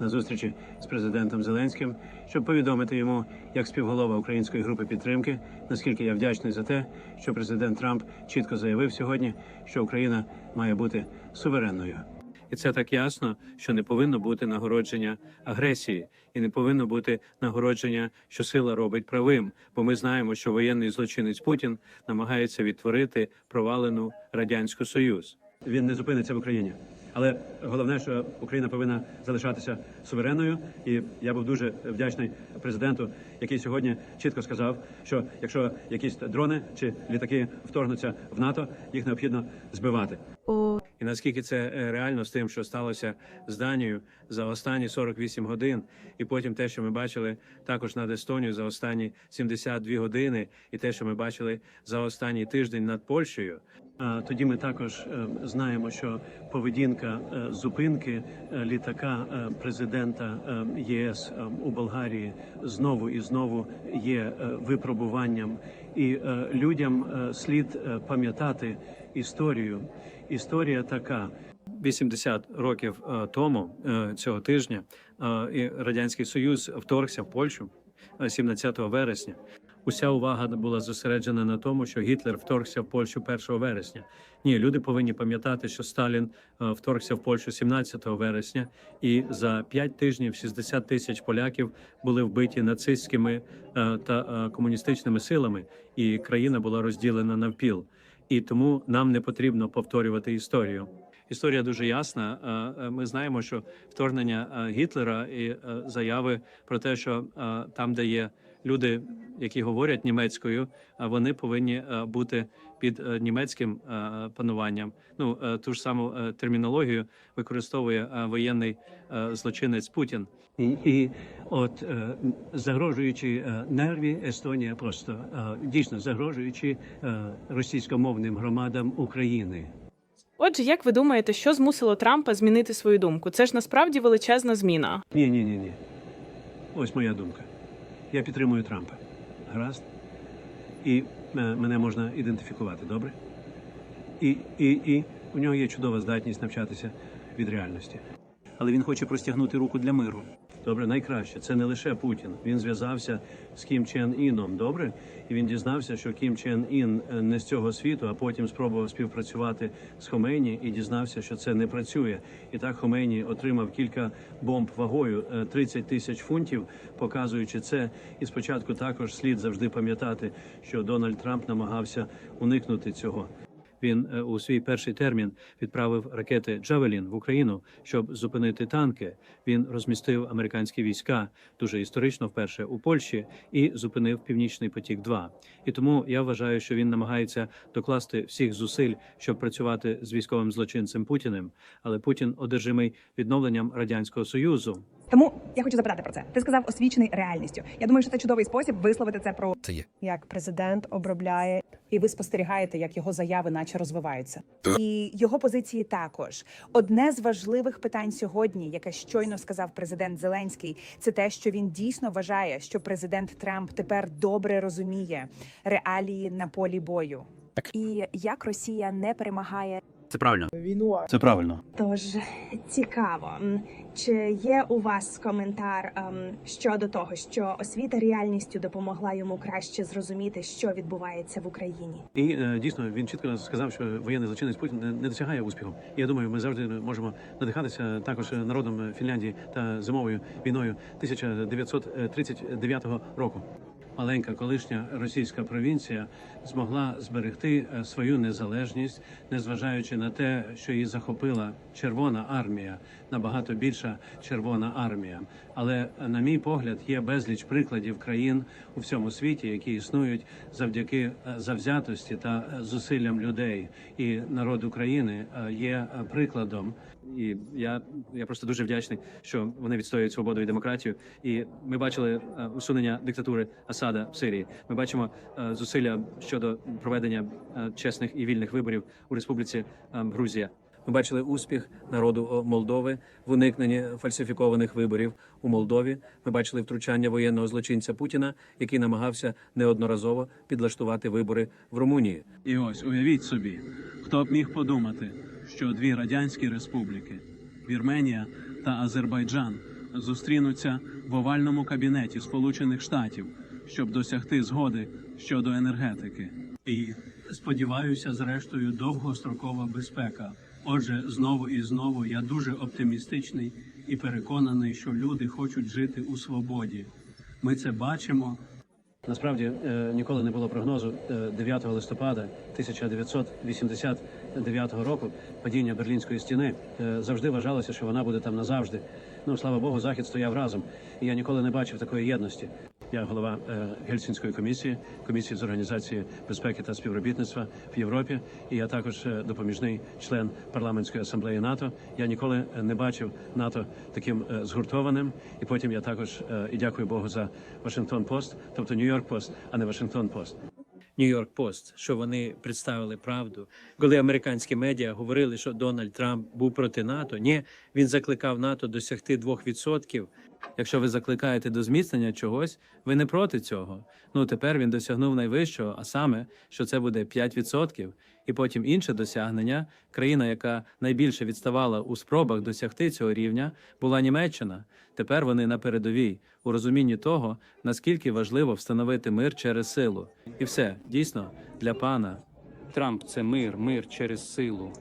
на зустрічі з президентом Зеленським, щоб повідомити йому, як співголова української групи підтримки, наскільки я вдячний за те, що президент Трамп чітко заявив сьогодні, що Україна має бути суверенною. І це так ясно, що не повинно бути нагородження агресії, і не повинно бути нагородження, що сила робить правим. Бо ми знаємо, що воєнний злочинець Путін намагається відтворити провалену радянську союз. Він не зупиниться в Україні. Але головне, що Україна повинна залишатися суверенною, і я був дуже вдячний президенту, який сьогодні чітко сказав, що якщо якісь дрони чи літаки вторгнуться в НАТО, їх необхідно збивати. І наскільки це е, реально з тим, що сталося з Данією за останні 48 годин, і потім те, що ми бачили також над Естонією за останні 72 години, і те, що ми бачили за останній тиждень над Польщею. Тоді ми також е, знаємо, що поведінка е, зупинки е, літака президента ЄС у Болгарії знову і знову є випробуванням, і людям слід пам'ятати історію. Історія така. 80 років тому цього тижня радянський союз вторгся в Польщу е, 17 вересня. Уся увага була зосереджена на тому, що Гітлер вторгся в Польщу 1 вересня. Ні, люди повинні пам'ятати, що Сталін е, вторгся в Польщу 17 вересня, і за 5 тижнів 60 тисяч поляків були вбиті нацистськими е, та е, комуністичними силами, і країна була розділена навпіл. І тому нам не потрібно повторювати історію. Історія дуже ясна. Ми знаємо, що вторгнення Гітлера і заяви про те, що там, де є люди, які говорять німецькою, а вони повинні е, бути під е, німецьким е, пануванням. Ну ту ж саму термінологію використовує воєнний злочинець Путін. І, і от загрожуючи нерві, Естонія просто дійсно загрожуючи російськомовним громадам України. отже, як ви думаєте, що змусило Трампа змінити свою думку? Це ж насправді величезна зміна. Ні, ні, ні, ні. Ось моя думка. Я підтримую Трампа. Гаразд. І е, мене можна ідентифікувати, добре? І, і, і у нього є чудова здатність навчатися від реальності. але він хоче простягнути руку для миру. Добре, найкраще. Це не лише Путін. Він зв'язався з Кім Чен Іном. Добре, і він дізнався, що Кім Чен Ін е, не з цього світу, а потім спробував співпрацювати з Хомейні і дізнався, що це не працює. І так Хомейні отримав кілька бомб вагою е, 30 тисяч фунтів, показуючи це. І спочатку також слід завжди пам'ятати, що Дональд Трамп намагався уникнути цього. Він е, у свій перший термін відправив ракети Джавелін в Україну, щоб зупинити танки. Він розмістив американські війська дуже історично вперше у Польщі і зупинив Північний потік. 2 і тому я вважаю, що він намагається докласти всіх зусиль, щоб працювати з військовим злочинцем Путіним. Але Путін одержимий відновленням радянського союзу. Тому я хочу запитати про це. Ти сказав освічений реальністю. Я думаю, що це чудовий спосіб висловити це про Це є. як президент обробляє і ви спостерігаєте, як його заяви наче розвиваються. і його позиції також. Одне з важливих питань сьогодні, яке щойно сказав президент Зеленський, це те, що він дійсно вважає, що президент Трамп тепер добре розуміє реалії на полі бою. І як Росія не перемагає Це правильно. Війну Це правильно. Тож цікаво, чи є у вас коментар ем, щодо того, що освіта реальністю допомогла йому краще зрозуміти, що відбувається в Україні? І е, дійсно він чітко сказав, що воєнний злочинець Путін не, не досягає успіху. І я думаю, ми завжди можемо надихатися також народом Фінляндії та зимовою війною 1939 року. Маленька колишня російська провінція змогла зберегти е, свою незалежність, незважаючи на те, що її захопила Червона армія, набагато більша Червона армія. Але е, на мій погляд є безліч прикладів країн у всьому світі, які існують завдяки е, завзятості та зусиллям людей. І народ України є прикладом. І я, я просто дуже вдячний, що вони відстоюють свободу і демократію. І ми бачили е, усунення диктатури Асада в Сирії. Ми бачимо е, зусилля щодо проведення е, чесних і вільних виборів у Республіці Грузія. Ми бачили успіх народу Молдови в уникненні фальсифікованих виборів у Молдові. Ми бачили втручання воєнного злочинця Путіна, який намагався неодноразово підлаштувати вибори в Румунії. І ось уявіть собі, хто б міг подумати, що дві радянські республіки Вірменія та Азербайджан зустрінуться в овальному кабінеті Сполучених Штатів, щоб досягти згоди щодо енергетики. І сподіваюся, зрештою, довгострокова безпека. Отже, знову і знову я дуже оптимістичний і переконаний, що люди хочуть жити у свободі. Ми це бачимо. Насправді е, ніколи не було прогнозу е, 9 листопада 1989 року падіння Берлінської стіни. Е, Завжди вважалося, що вона буде там назавжди. Ну слава Богу, захід стояв разом. І я ніколи не бачив такої єдності. Я голова е, Гельсінської комісії, комісії з організації безпеки та співробітництва в Європі. І я також е, допоміжний член парламентської асамблеї НАТО. Я ніколи не бачив НАТО таким згуртованим. І потім я також і дякую Богу за Вашингтон Пост, тобто Нью-Йорк Пост, а не Вашингтон Пост. Нью-Йорк Пост, що вони представили правду. Коли американські медіа говорили, що Дональд Трамп був проти НАТО, ні, він закликав НАТО досягти 2%. Якщо ви закликаєте до зміцнення чогось, ви не проти цього. Ну тепер він досягнув найвищого, а саме, що це буде 5%. І потім інше досягнення. Країна, яка найбільше відставала у спробах досягти цього рівня, була Німеччина. Тепер вони на передовій у розумінні того, наскільки важливо встановити мир через силу. І все дійсно для пана. Трамп це мир, мир через силу.